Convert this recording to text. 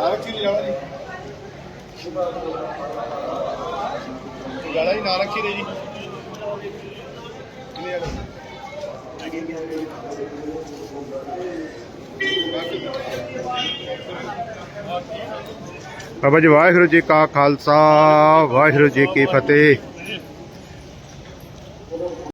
ਰੱਖੀ ਨਹੀਂ ਜਾਣਾ ਜੀ ਗਾਲਾ ਹੀ ਨਾ ਰੱਖੀ ਰਹੀ ਜੀ ਕਲੀਅਰ ਬਾਬਾ ਜੀ ਵਾਹਿਗੁਰੂ ਜੀ ਕਾ ਖਾਲਸਾ ਵਾਹਿਗੁਰੂ ਜੀ ਕੀ ਫਤਿਹ।